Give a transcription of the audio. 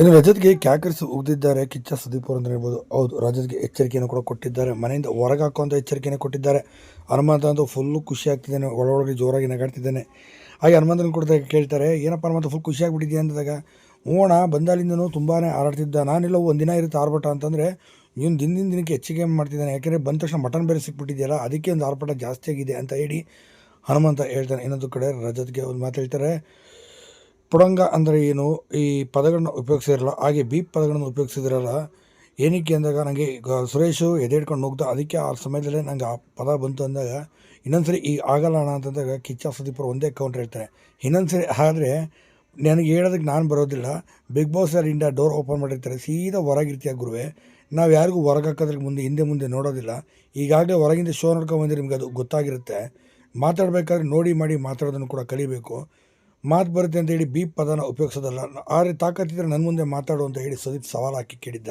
ಇನ್ನು ರಜತ್ಗೆ ಕ್ಯಾಕರ್ಸ್ ಉಗಿದಿದ್ದಾರೆ. ಕಿಚ್ಚ ಸುದೀಪ್ ಅವರು ಅಂತ ಹೇಳ್ಬೋದು. ಹೌದು, ರಜತ್ಗೆ ಎಚ್ಚರಿಕೆಯನ್ನು ಕೂಡ ಕೊಟ್ಟಿದ್ದಾರೆ. ಮನೆಯಿಂದ ಹೊರಗೆ ಹಾಕುವಂಥ ಎಚ್ಚರಿಕೆಯನ್ನು ಕೊಟ್ಟಿದ್ದಾರೆ. ಹನುಮಂತ ಅಂತೂ ಫುಲ್ಲು ಖುಷಿ ಆಗ್ತಿದ್ದಾನೆ. ಒಳಗೊಳಗೆ ಜೋರಾಗಿ ನಗಾಡ್ತಿದ್ದಾನೆ. ಹಾಗೆ ಹನುಮಂತನ ಕೂಡ ಕೇಳ್ತಾರೆ, ಏನಪ್ಪ ಹನುಮಂತ ಫುಲ್ ಖುಷಿ ಆಗಿಬಿಟ್ಟಿದ್ಯಾ ಅಂದಾಗ, ಓಣ, ಬಂದಾಲಿಂದನೂ ತುಂಬಾ ಹಾರಾಡ್ತಿದ್ದ. ನಾನಿಲ್ಲ ಒಂದಿನ ಇರುತ್ತೆ ಆರ್ಭಟ ಅಂತಂದರೆ, ಇವನು ದಿನದಿಂದ ದಿನಕ್ಕೆ ಹೆಚ್ಚಿಗೆ ಮಾಡ್ತಿದ್ದಾನೆ. ಯಾಕೆಂದರೆ ಬಂದ ತಕ್ಷಣ ಮಟನ್ ಬೇರೆ ಸಿಕ್ಬಿಟ್ಟಿದೆಯಲ್ಲ, ಅದಕ್ಕೆ ಒಂದು ಆರ್ಭಟ ಜಾಸ್ತಿ ಆಗಿದೆ ಅಂತ ಹೇಳಿ ಹನುಮಂತ ಹೇಳ್ತಾನೆ. ಇನ್ನೊಂದು ಕಡೆ ರಜತ್ಗೆ ಒಂದು ಮಾತು ಹೇಳ್ತಾರೆ ಪುಡಂಗ ಅಂದರೆ ಏನು? ಈ ಪದಗಳನ್ನ ಉಪಯೋಗಿಸಿರಲ್ಲ ಹಾಗೆ ಬೀಪ್ ಪದಗಳನ್ನು ಉಪಯೋಗಿಸಿದ್ರಲ್ಲ, ಏನಕ್ಕೆ ಅಂದಾಗ ನನಗೆ ಸುರೇಶು ಎದೆ ಹಿಡ್ಕೊಂಡು ಹೋಗ್ದ, ಅದಕ್ಕೆ ಆ ಸಮಯದಲ್ಲೇ ನಂಗೆ ಆ ಪದ ಬಂತು ಅಂದಾಗ, ಇನ್ನೊಂದ್ಸರಿ ಈ ಆಗಲ್ಲ ಅಣ್ಣ ಅಂತಂದಾಗ ಕಿಚ್ಚ ಸುದೀಪರು ಒಂದೇ ಕೌಂಟ್ರ್ ಹೇಳ್ತಾರೆ. ಇನ್ನೊಂದ್ಸರಿ ಆದರೆ ನನಗೆ ಹೇಳೋದಕ್ಕೆ ನಾನು ಬರೋದಿಲ್ಲ big boss India door open ಮಾಡಿರ್ತಾರೆ, ಸೀದಾ ಹೊರಗಿರ್ತೀಯ ಗುರುವೆ. ನಾವು ಯಾರಿಗೂ ಹೊರಗೆ ಮುಂದೆ, ಹಿಂದೆ ಮುಂದೆ ನೋಡೋದಿಲ್ಲ. ಈಗಾಗಲೇ ಹೊರಗಿಂದ ಶೋ ನೋಡ್ಕೊಂಡು ಬಂದರೆ ನಿಮ್ಗೆ ಅದು ಗೊತ್ತಾಗಿರುತ್ತೆ. ಮಾತಾಡಬೇಕಾದ್ರೆ ನೋಡಿ ಮಾಡಿ ಮಾತಾಡೋದನ್ನು ಕೂಡ ಕಲಿಬೇಕು. ಮಾತು ಬರುತ್ತೆ ಅಂತ ಹೇಳಿ ಬೀಪ್ ಪದನ ಉಪಯೋಗಿಸೋದಲ್ಲ. ಆದರೆ ತಾಕತ್ತಿದ್ರೆ ನನ್ನ ಮುಂದೆ ಮಾತಾಡು ಅಂತ ಹೇಳಿ ಸುದೀಪ್ ಸವಾಲು ಹಾಕಿ ಕೇಳಿದ್ದಾರೆ